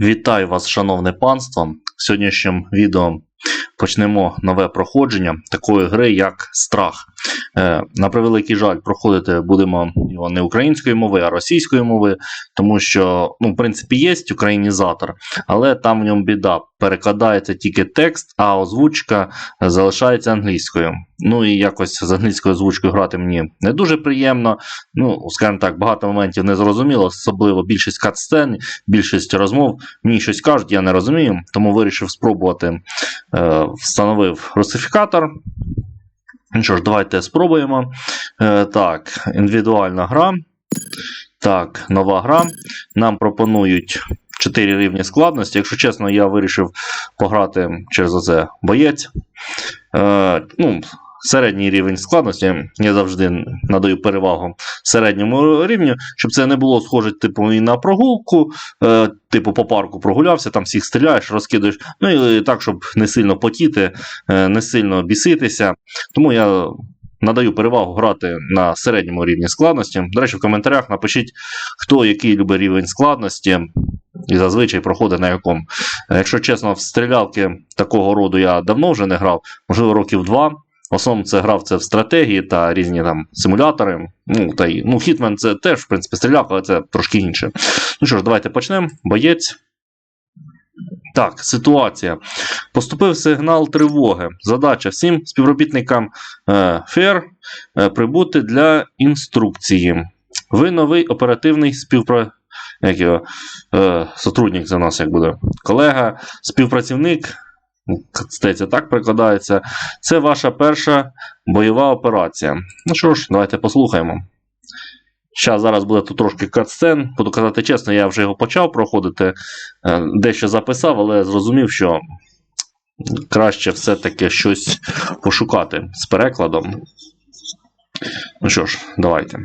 Вітаю вас, шановне панство. В сьогоднішньому відео почнемо нове проходження такої гри, як Страх. Е, на превеликий жаль, проходити будемо його не української мови, а російської мови, тому що, ну, в принципі, є українізатор, але там в ньому біда. Перекладається тільки текст, а озвучка залишається англійською. Ну і якось з англійською озвучкою грати мені не дуже приємно. Ну, скажімо так, багато моментів не зрозуміло, особливо більшість катсцен, більшість розмов. Мені щось кажуть, я не розумію, тому вирішив спробувати. Е, встановив русифікатор. Ну що ж, давайте спробуємо. Е, так, індивідуальна гра. Так, нова гра. Нам пропонують 4 рівні складності. Якщо чесно, я вирішив пограти через оце боєць. Е, ну, Середній рівень складності. Я завжди надаю перевагу середньому рівню, щоб це не було схоже, типу, і на прогулку, е, типу, по парку прогулявся, там всіх стріляєш, розкидаєш. Ну і так, щоб не сильно потіти, е, не сильно біситися. Тому я надаю перевагу грати на середньому рівні складності. До речі, в коментарях напишіть, хто який любить рівень складності. І зазвичай проходить на якому. Якщо чесно, в стрілялки такого роду я давно вже не грав, можливо, років два. В основному це грав це в стратегії та різні там симулятори. Ну, та й, ну, Hitman це теж, в принципі, стрілялка, але це трошки інше. Ну що ж, давайте почнемо. Боєць. Так, ситуація. Поступив сигнал тривоги. Задача всім співробітникам е, ФЕР е, прибути для інструкції. Ви новий оперативний співпра... Як його? Е, сотрудник за нас, як буде. Колега, співпрацівник. Ну, Здається, так прикладається. Це ваша перша бойова операція. Ну що ж, давайте послухаємо. Щас зараз буде тут трошки катсцен. Буду казати чесно, я вже його почав проходити, е, дещо записав, але зрозумів, що краще все-таки щось пошукати з перекладом. Ну що ж, давайте.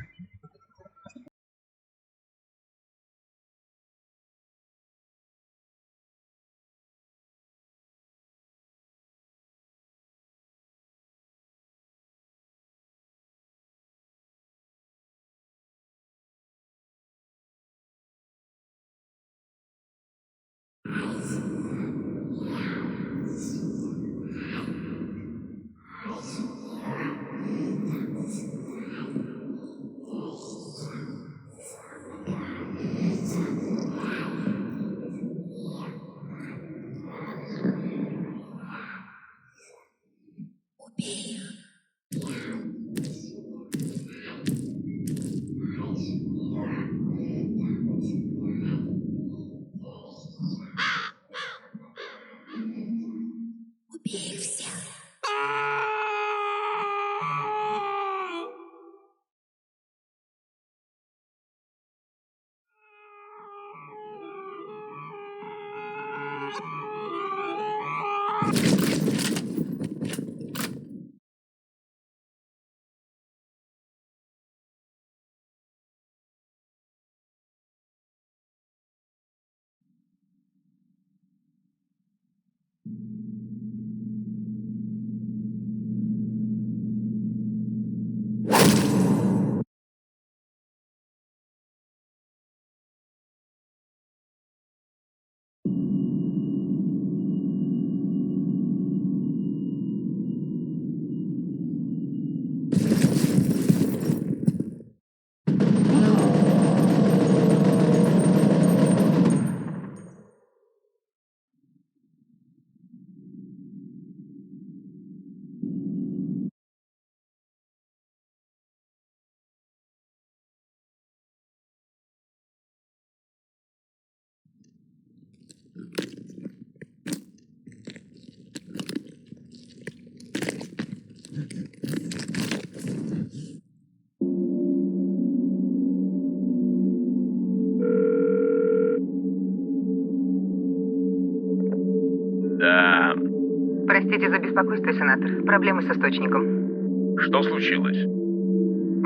Простите за беспокойство, сенатор. Проблемы с источником. Что случилось?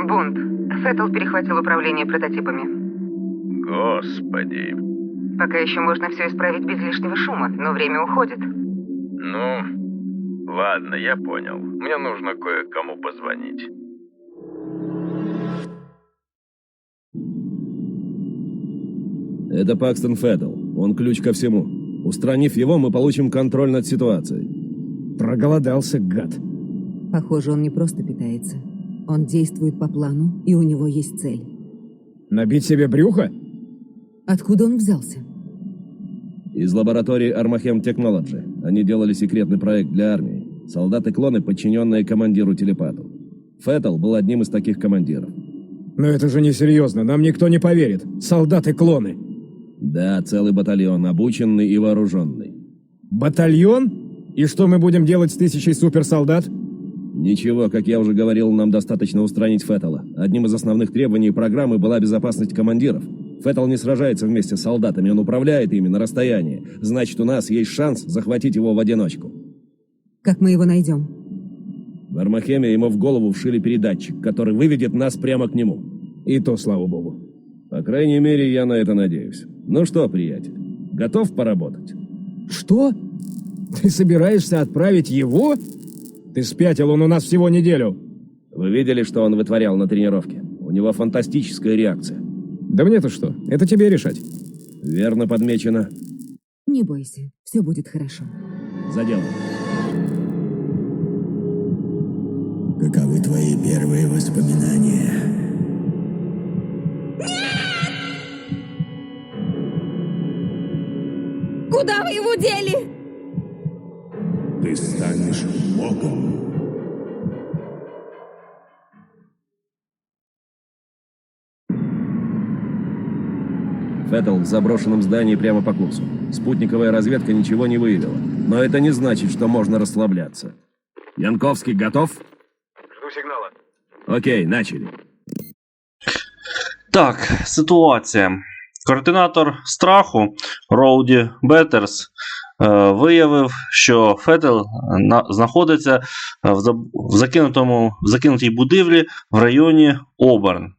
Бунт. Феттл перехватил управление прототипами. Господи. Пока еще можно все исправить без лишнего шума, но время уходит. Ну, ладно, я понял. Мне нужно кое-кому позвонить. Это Пакстон Феттл. Он ключ ко всему. Устранив его, мы получим контроль над ситуацией. Проголодался, гад. Похоже, он не просто питается. Он действует по плану, и у него есть цель. Набить себе брюхо? Откуда он взялся? Из лаборатории Armachem Technology. Они делали секретный проект для армии. Солдаты-клоны, подчиненные командиру-телепату. Феттл был одним из таких командиров. Но это же несерьезно, нам никто не поверит. Солдаты-клоны. Да, целый батальон, обученный и вооруженный. Батальон? И что мы будем делать с тысячей суперсолдат? Ничего, как я уже говорил, нам достаточно устранить Феттела. Одним из основных требований программы была безопасность командиров. Феттел не сражается вместе с солдатами, он управляет ими на расстоянии. Значит, у нас есть шанс захватить его в одиночку. Как мы его найдем? В Армахеме ему в голову вшили передатчик, который выведет нас прямо к нему. И то, слава богу. По крайней мере, я на это надеюсь. Ну что, приятель, готов поработать? Что? Ты собираешься отправить его? Ты спятил, он у нас всего неделю. Вы видели, что он вытворял на тренировке? У него фантастическая реакция. Да мне-то что? Это тебе решать. Верно подмечено. Не бойся, все будет хорошо. За дело. Каковы твои первые воспоминания? Куда вы его дели? Феттл в заброшенном здании прямо по курсу. Спутниковая разведка ничего не выявила. Но это не значит, что можно расслабляться. Янковский готов? Жду сигнала. Окей, начали. Так, ситуація. Координатор страху Роуді Беттерс е, виявив, що Фетел на, знаходиться е, в, заб- в, закинутому, в закинутій будівлі в районі Оберн.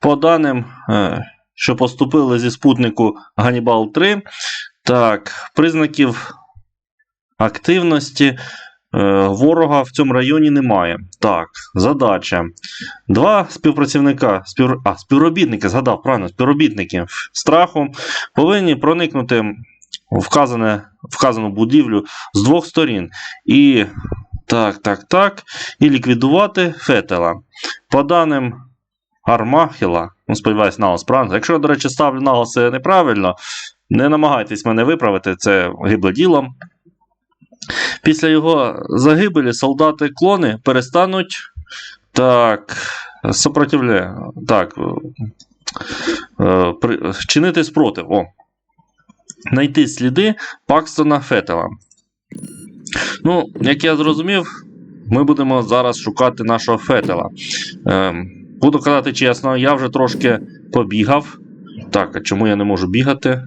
По даним, е, що поступили зі спутнику Ганібал 3, так, признаків активності е, ворога в цьому районі немає. Так, задача. Два співпрацівника, спів... а, співробітники, згадав правильно, співробітники страху повинні проникнути вказане, вказану будівлю з двох сторін. І так, так, так. І ліквідувати Фетела. По даним Армахіла, ну, сподіваюсь, наголос правильно. Якщо, до речі, ставлю наголоси неправильно, не намагайтесь мене виправити, це гибле діло. Після його загибелі солдати-клони перестануть так, сопротивля... Так. е, при... Чинити спротив. О. Знайти сліди Пакстона Фетела. Ну, як я зрозумів, ми будемо зараз шукати нашого Фетела. Е, буду казати чесно, я вже трошки побігав. Так, а чому я не можу бігати?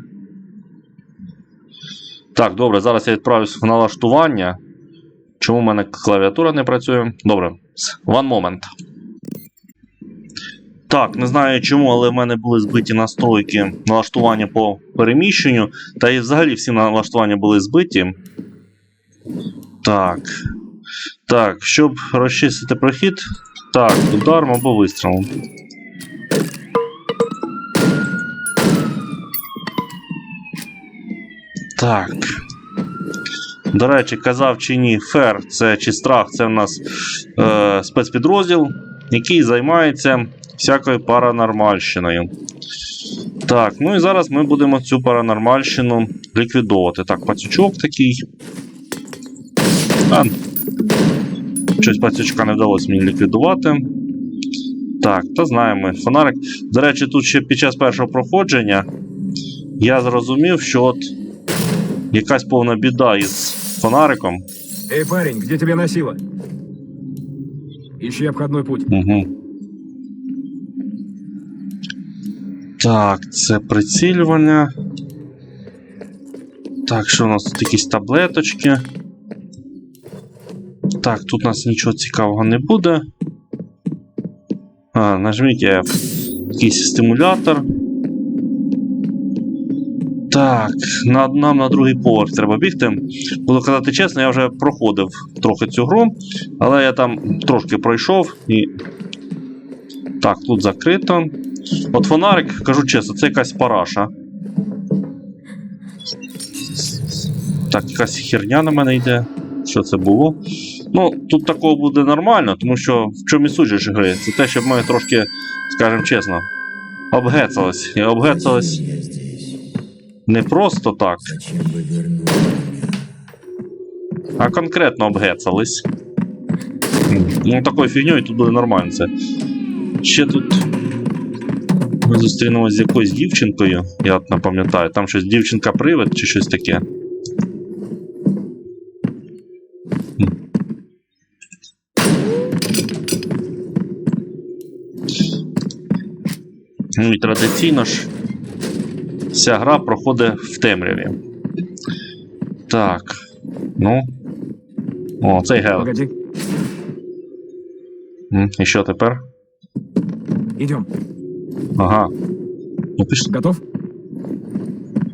Так, добре, зараз я відправлюсь в налаштування. Чому в мене клавіатура не працює? Добре, one moment. Так, не знаю чому, але в мене були збиті настройки налаштування по переміщенню. Та і взагалі всі налаштування були збиті. Так. Так, щоб розчистити прохід. Так, ударом або вистрілом. Так. До речі, казав чи ні, фер це чи страх це в нас е, спецпідрозділ, який займається всякою паранормальщиною. Так, ну і зараз ми будемо цю паранормальщину ліквідовувати. Так, пацючок такий. А, щось пацючка не вдалося мені ліквідувати. Так, та знаємо, фонарик. До речі, тут ще під час першого проходження я зрозумів, що от якась повна біда із фонариком. Эй, парень, где тебя носило? Ищи обходной путь. Угу. Так, це прицілювання. Так, що у нас тут якісь таблеточки. Так, тут у нас нічого цікавого не буде. А, нажміть F. Якийсь стимулятор. Так, на, нам на другий поверх треба бігти. Буду казати чесно, я вже проходив трохи цю гру, але я там трошки пройшов і. Так, тут закрито. От фонарик, кажу чесно, це якась параша. Так, якась херня на мене йде. Що це було? Ну, тут такого буде нормально, тому що в чому і суть гри? Це те, щоб ми трошки, скажімо чесно, обгецались. І обгецались не просто так, а конкретно обгецались. Ну, такою фігньою тут буде нормально це. Ще тут ми зустрінемось з якоюсь дівчинкою, я не пам'ятаю, там щось дівчинка-привид чи щось таке. Ну і традиційно ж вся гра проходить в темряві. Так. Ну. О, цей гел. І що тепер? идем. Ага. Ну пішли. Готов?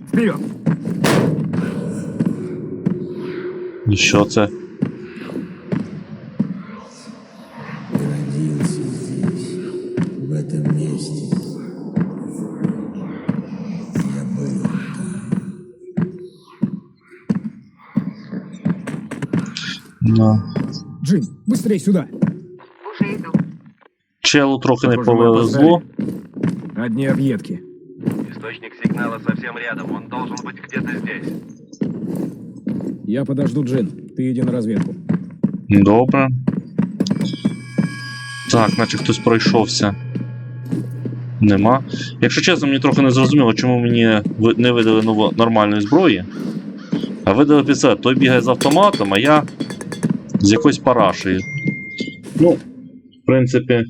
Вперед! І що це? Ну. Джин, быстрее сюда! Уже иду. Челу трохи не Похоже, мы повезло. опоздали. Одни объедки. Источник сигнала совсем рядом. Он должен быть где-то здесь. Я подожду Джин. Ты иди на разведку. Добре. Так, наче хтось пройшовся. Нема. Якщо чесно, мені трохи не зрозуміло, чому мені ви- не видали ново нормальної зброї. А видали пістолет. Той бігає з автоматом, а я з якоюсь парашею. Ну, в принципі.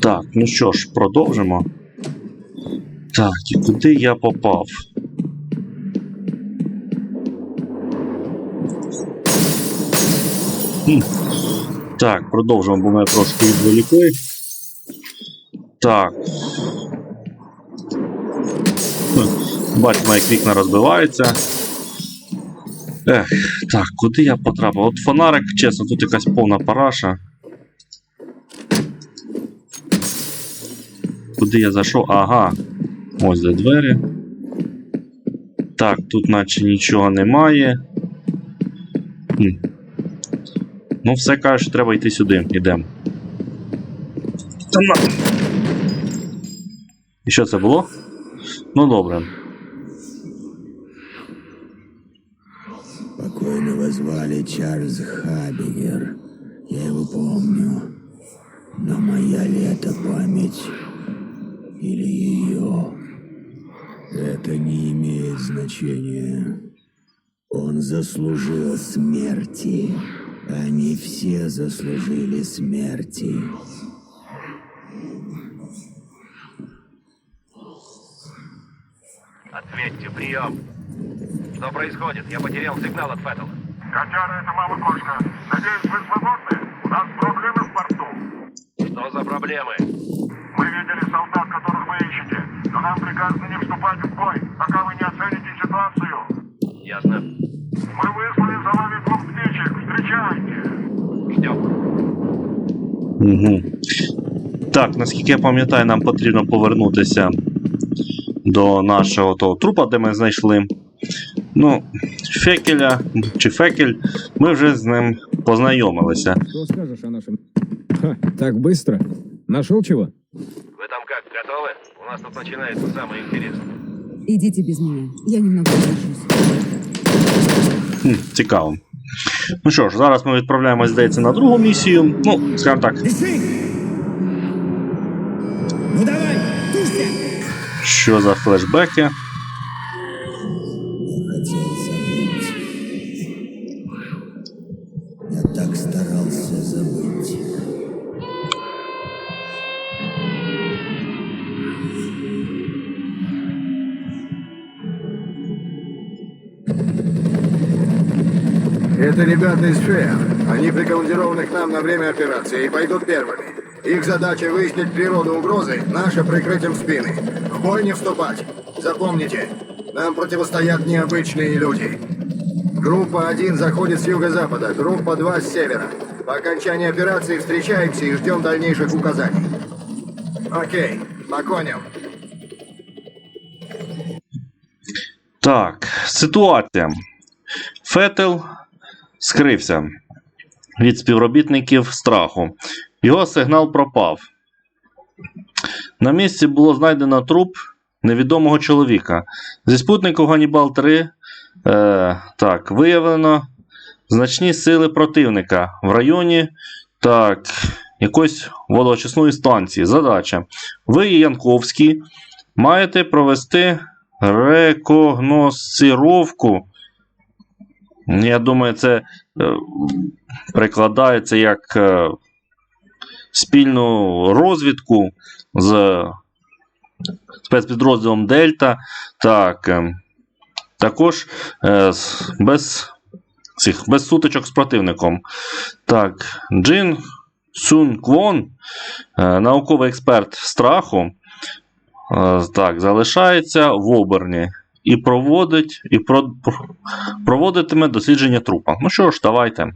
Так, ну що ж, продовжимо. Так, і куди я попав? Хм. Так, продовжимо, бо мене трошки відволікли. Так. Бачимо, як вікна розбиваються. Ех, так, куди я потрапив? От фонарик, чесно, тут якась повна параша. Куди я зайшов? Ага. Ось де двері. Так, тут наче нічого немає. Хм. Ну, все каже, що треба йти сюди. На. І що це було? Ну добре. Звали Чарльз Хабигер. Я его помню. Но моя ли это память? Или ее? Это не имеет значения. Он заслужил смерти. Они все заслужили смерти. Ответьте, прием. Что происходит? Я потерял сигнал от Феттела. Котяра, это мама кошка. Надеюсь, вы свободны? У нас проблемы в порту. Что за проблемы? Мы видели солдат, которых вы ищете, но нам приказано не вступать в бой, пока вы не оцените ситуацию. Ясно. Мы выслали за вами двух птичек. Встречайте. Ждем. Угу. Так, наскільки я пам'ятаю, нам потрібно повернутися до нашого того трупа, де ми знайшли. Ну, Фекеля чи Фекель, ми вже з ним познайомилися. Что скажешь о нашем... Ха, так быстро? Нашел чего? Вы там как, готовы? У нас тут начинается самое интересное. Идите без меня. Я немного задержусь. Хм, цікаво. Ну що ж, зараз ми відправляємось, здається, на другу місію. Ну, скажімо так, Ну давай, тушься! що за флешбеки. Это ребята из ФЭА. Они прикомандированы к нам на время операции и пойдут первыми. Их задача выяснить природу угрозы, наша прикрытием спины. В бой не вступать. Запомните, нам противостоят необычные люди. Группа 1 заходит с юго-запада, группа 2 с севера. По окончании операции встречаемся и ждем дальнейших указаний. Окей, по коням. Так, ситуація. Фетел скрився від співробітників страху. Його сигнал пропав. На місці було знайдено труп невідомого чоловіка. Зі спутнику Ганібал 3 е, так, виявлено значні сили противника в районі так, якоїсь водоочисної станції. Задача. Ви, Янковський, маєте провести рекогносцировку. Я думаю, це е, перекладається як е, спільну розвідку з спецпідрозділом Дельта. Так, е, також е, без, цих, без сутичок з противником. Так, Джин Сун Квон, науковий експерт страху, так, залишається в оберні і проводить і про, про- проводитиме дослідження трупа. Ну що ж, давайте.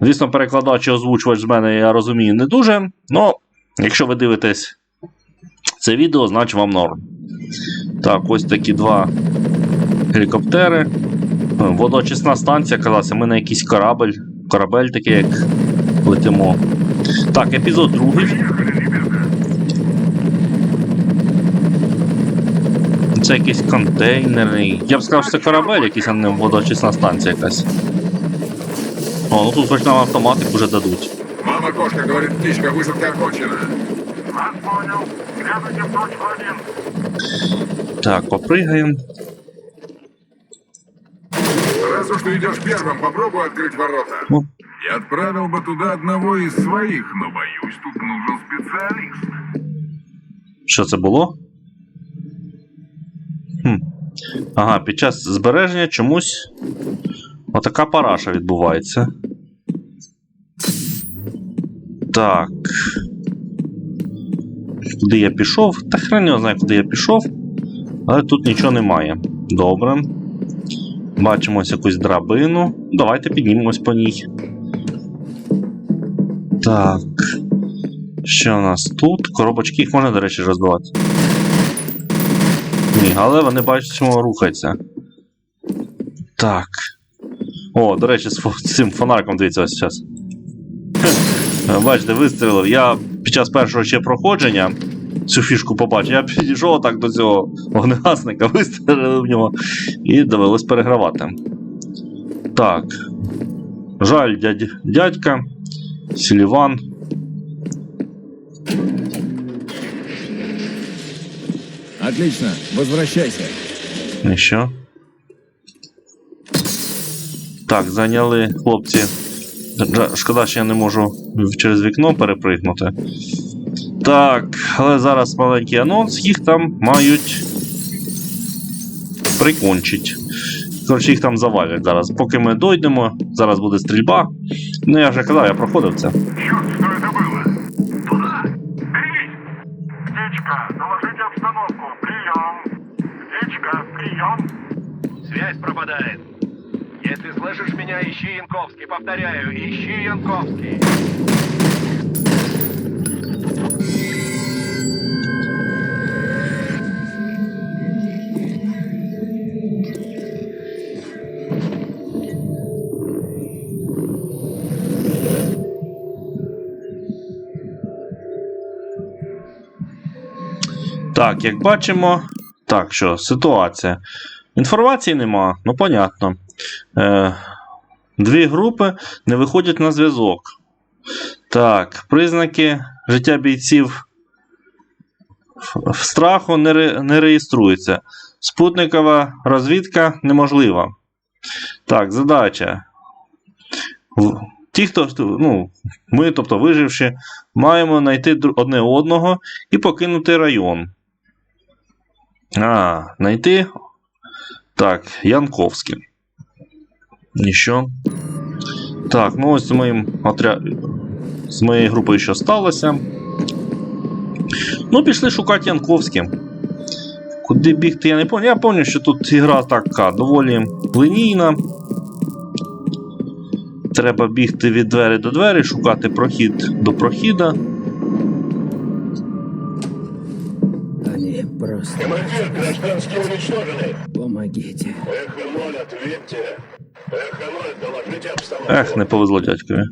Звісно, перекладач і озвучувач з мене, я розумію, не дуже. але якщо ви дивитесь це відео, значить вам норм. Так, ось такі два гелікоптери. Водоочисна станція казалася, ми на якийсь корабель. Корабель такий, як летимо. Так, епізод другий. Це якийсь контейнерний. Я б сказав, що це корабель, якийсь, а не водоочисна станція якась. О, ну тут хоч нам автоматик уже дадуть. Мама кошка говорит, птичка, высадка окончена. Вас понял. Следуйте в точку один. Так, попригаємо. Раз уж ты идешь первым, попробуй открыть ворота. Ну. Я отправил бы туда одного из своих, но боюсь, тут нужен специалист. Що це було? Ага, під час збереження чомусь отака параша відбувається. Так. Куди я пішов? Та хрен його знає, куди я пішов. Але тут нічого немає. Добре. Бачимо ось якусь драбину. Давайте піднімемось по ній. Так. Що у нас тут? Коробочки їх можна, до речі, розбивати. Але вони бачимо рухаються. Так. О, до речі, з цим фонариком дивіться ось зараз. Бачите, вистрілив. Я під час першого ще проходження цю фішку побачив. Я підійшов так до цього вогнегасника, вистрілив в нього і довелось перегравати. Так. Жаль, дядь, дядька. Сіліван. Отлично, возвращайся. І що? Так, зайняли хлопці. Шкода, що я не можу через вікно перепригнути. Так, але зараз маленький анонс, їх там мають прикончить. Коротше, їх там завалять зараз. Поки ми дойдемо, зараз буде стрільба. Ну, я вже казав, я проходив це. Меня, ищи Янковский. Повторяю, ищи Янковский. Так, як бачимо. Так, що, ситуація. Інформації нема, ну понятно. Е, дві групи не виходять на зв'язок. Так, признаки життя бійців в- страху не, ре, не реєструються. Спутникова розвідка неможлива. Так, задача. Ті, хто ну, ми, тобто виживши, маємо знайти одне одного і покинути район. А, знайти. Так, Янковський. І що? Так, ну ось з моїм отря... з моєю групою що сталося. Ну, пішли шукати Янковське. Куди бігти, я не пам'ятаю. Я пам'ятаю, що тут ігра така доволі лінійна. Треба бігти від двері до двері, шукати прохід до прохіда. Они просто... Гражданские уничтожены. Помогите. Эхо-0, ответьте. Эхо-0, доложите обстановку. Ех, не повезло дядькові.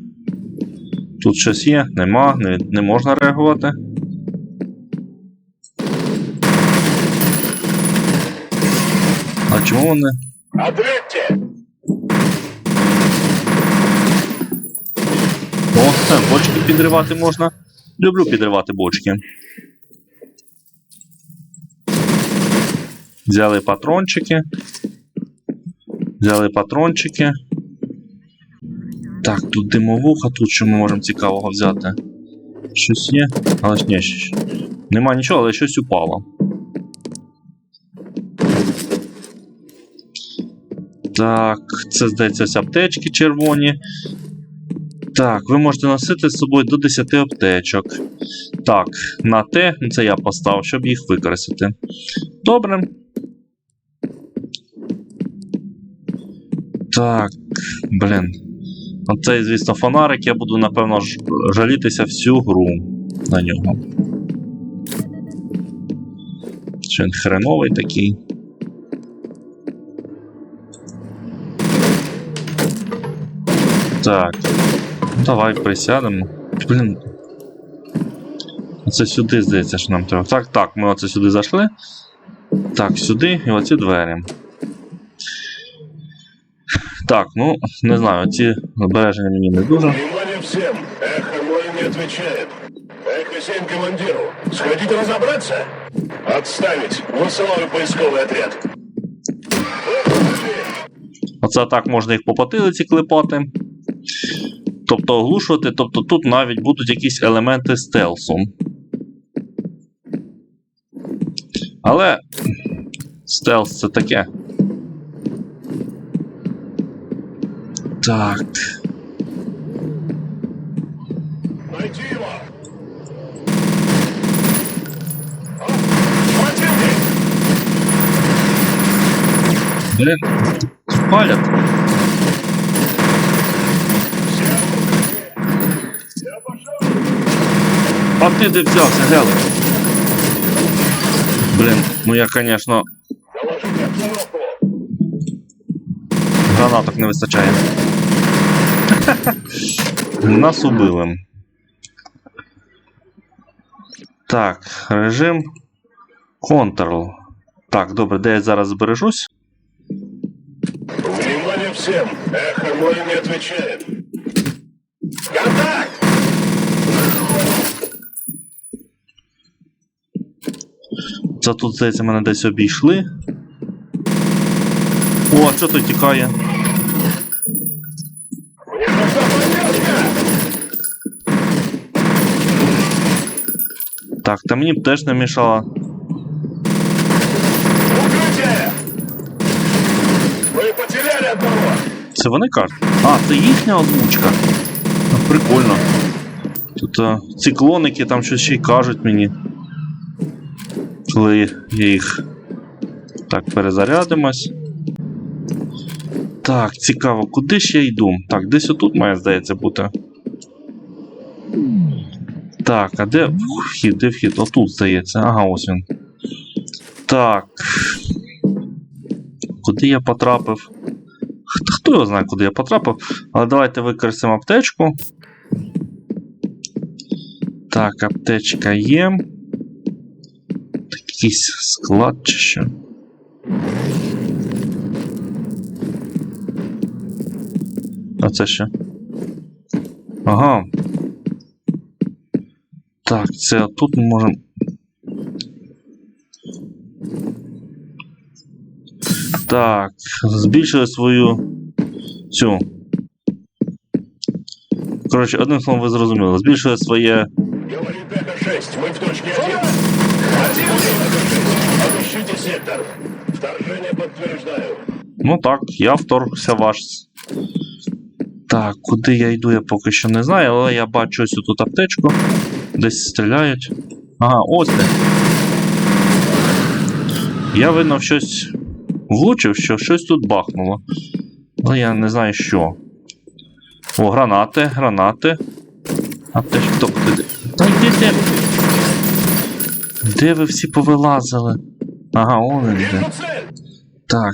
Тут щось є, нема, не, не можна реагувати. А чому вони? О, це, бочки підривати можна. Люблю підривати бочки. Взяли патрончики. Взяли патрончики. Так, тут димовуха, тут що ми можемо цікавого взяти. Щось є, але ж ні, нема нічого, але щось упало. Так, це здається ось аптечки червоні. Так, ви можете носити з собою до 10 аптечок. Так, на те, це я поставив, щоб їх використати. Добре. Так, блін. Оцей, звісно, фонарик, я буду, напевно, жалітися всю гру на нього. Що він хреновий такий. Так. Ну, Давай присядемо. Блін. Оце сюди, здається, що нам треба. Так, так, ми оце сюди зайшли. Так, сюди і оці двері. Так, ну, не знаю, ці збереження мені не дуже. Внимание всем! Эхо-0 не отвечает. Эхо-7 командиру. Сходите разобраться? Отставить. Высылаю поисковый отряд. Оце так можна їх по потилиці клепати. Тобто оглушувати, тобто тут навіть будуть якісь елементи стелсу. Але стелс це таке. Так. Найти его! Я пошел! А ти де взявся, глянь? Блін, ну я, обстановку! гранаток не вистачає. Нас убили. Так, режим Ctrl. Так, добре, де я зараз збережусь? Внимание всем! Эхо-0 не отвечает. Контакт! Тут, здається, мене десь обійшли. О, а що той тікає? Так, та мені б теж не мішало. Вы потеряли одного! Це вони кажуть? А, це їхня озвучка. Ну, Прикольно. Тут а, ці клоники там щось ще й кажуть мені. Коли я їх так перезарядимось. Так, цікаво, куди ж я йду? Так, десь отут має, здається, бути. Так, а де вхід? Де вхід? Отут, здається. Ага, ось він. Так. Куди я потрапив? Хто, його знає, куди я потрапив? Але давайте використаємо аптечку. Так, аптечка є. Якийсь склад чи що. А це що? Ага. Так, це тут ми можемо. Так, збільшили свою цю. Коротше, одним словом, ви зрозуміли. Збільшили своє. Говорит Эхо-6, мы в точке 1. Противник! Эхо-6, обыщите сектор. Вторжение подтверждаю. Ну так, я вторгся в ваш. Так, куди я йду, я поки що не знаю, але я бачу ось тут аптечку. Десь стріляють. Ага, ось де. Я видно щось влучив, що щось тут бахнуло. Але я не знаю що. О, гранати, гранати. Аптечка, хто куди? Та йди де. Де ви всі повилазили? Ага, он він де. Так.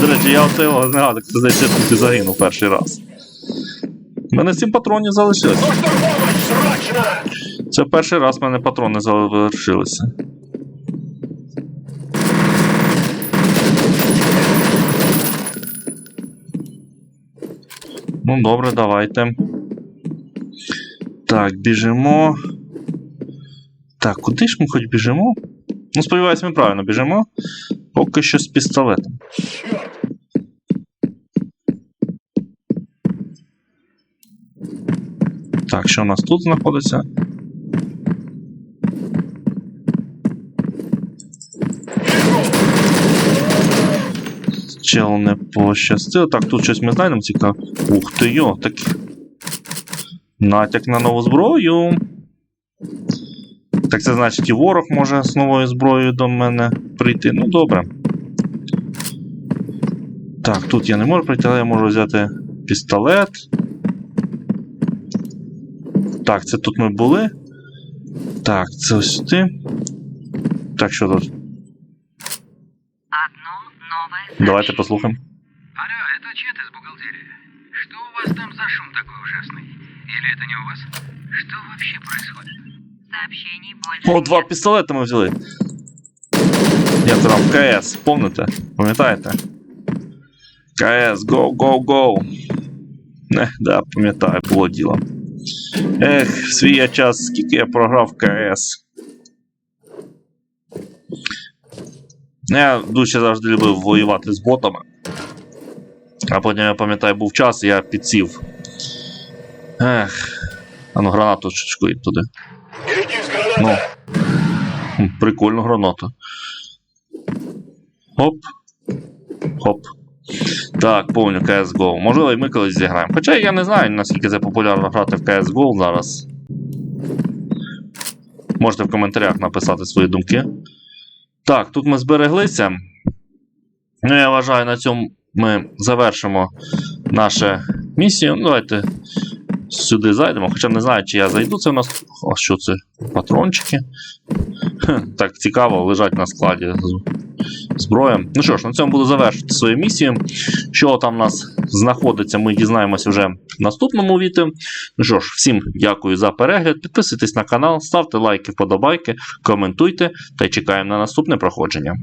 До речі, я оце його згадав, коли десь я тут загинув перший раз. У мене сім патронів! Срочно! Це перший раз в мене патрони залишилися. Ну, добре, давайте. Так, біжимо. Так, куди ж ми хоч біжимо? Ну, сподіваюсь, ми правильно біжимо. Поки що з пістолетом. Черт! Так, що у нас тут знаходиться? Чел не пощастило. Так, тут щось ми знайдемо цікаво. Ух ти йо, так. Натяк на нову зброю. Так це значить і ворог може з новою зброєю до мене прийти. Ну добре. Так, тут я не можу прийти, але я можу взяти пістолет. Так, це тут ми були. Так, це ось ти. Так, що тут? Одно новое Давайте послухаємо. Алло, это Чет из бухгалтерии. Что у вас там за шум такой ужасный? Или это не у вас? Что вообще происходит? сообщений больше. О, два пістолети ми взяли. Я там КС, помните? Пам'ятаєте? КС, go, go, go. Не, да, пам'ятаю, було діло. Ех, в свій я час, скільки я програв КС. Я дуже завжди любив воювати з ботами. А потім я пам'ятаю, був час, я підсів. Ех. А ну гранату чучку туди. Ну. Прикольна граната. Хоп. Хоп. Так, повню CSGO. Можливо, і ми колись зіграємо. Хоча я не знаю, наскільки це популярно грати в CSGO зараз. Можете в коментарях написати свої думки. Так, тут ми збереглися. Ну, я вважаю, на цьому ми завершимо нашу місію. Ну, давайте сюди зайдемо. Хоча не знаю, чи я зайду. Це у нас. А що це? Патрончики. Так цікаво, лежать на складі зброя. Ну що ж, на цьому буду завершити свою місію. Що там у нас знаходиться, ми дізнаємося вже в наступному відео. Ну що ж, всім дякую за перегляд. Підписуйтесь на канал, ставте лайки, вподобайки, коментуйте та чекаємо на наступне проходження.